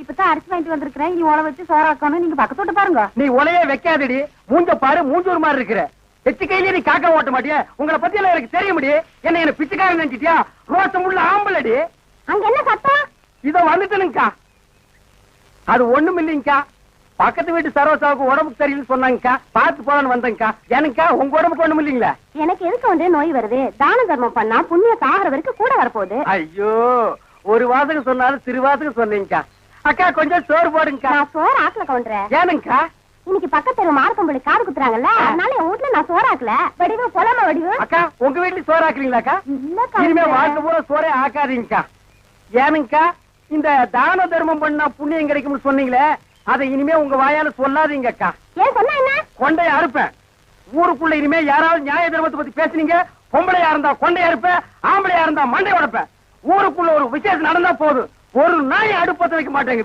இப்பதான் அரிசி வாங்கிட்டு வந்திருக்கிறேன். இனி உழ வச்சு சோறாக்கணும் நீங்க பக்கத்தோட்டு பாருங்க. நீ உலையே வைக்காதடி. மூஞ்ச பாரு மூஞ்சூர் மாதிரி இருக்கிற. எச்சு கையிலே நீ காக்கா ஓட்ட மாட்டியா? உங்களை பத்தி எல்லாம் எனக்கு தெரிய முடியும் என்ன என்ன பிச்சைக்காரன் நினைச்சிட்டியா? ரோசம் உள்ள ஆம்பளடி. அங்க என்ன சத்தம்? இதோ வந்துட்டனுங்கக்கா. அது ஒண்ணும் இல்லைங்கக்கா. பக்கத்து வீட்டு சரோசாவுக்கு உடம்புக்கு சரியில்லைன்னு சொன்னாங்கக்கா. பார்த்து போலான்னு வந்தேங்கக்கா. எனக்கா உங்க உடம்புக்கு ஒண்ணும் இல்லைங்களா? எனக்கு எதுக்கு வந்து நோய் வருது? தான தர்மம் பண்ணா புண்ணிய சாகர வரைக்கும் கூட வரப்போகுது. ஐயோ ஒரு வாசகம் சொன்னாலும் திருவாசகம் சொன்னீங்கக்கா. அக்கா கொஞ்சம் சோறு போடுங்கக்கா. நான் சோறு ஆக்கல கவுண்டரேன் ஏனுங்கக்கா இன்னைக்கு பக்கத்து தெரு மார்க்கம்பள்ளி காது குத்துறாங்கல்ல? அதனால என் வீட்டுல நான் சோறு ஆக்கல. வடிவு பொலாம வடிவு. அக்கா உங்க வீட்டுல சோறு ஆக்குறீங்களாக்கா? இனிமே கவுண்டரே. வாழ்க்கை பூரா சோறே ஆக்காதீங்கக்கா. ஏனுங்கக்கா இந்த தான தர்மம் பண்ணா புண்ணியம் கிடைக்கும்னு சொன்னீங்களே அதை இனிமே உங்க வாயால சொல்லாதீங்கக்கா. ஏன் சொன்னா என்ன? கொண்டைய அறுப்பேன். ஊருக்குள்ள இனிமே யாராவது நியாய தர்மத்தை பத்தி பேசுனீங்க பொம்பளையா இருந்தா கொண்டைய அறுப்பேன் ஆம்பளையா இருந்தா மண்டை உடைப்பேன். ஊருக்குள்ள ஒரு விசேஷம் நடந்தா போதும். ஒரு நாய் அடுப்பத்த வைக்க மாட்டேங்குது.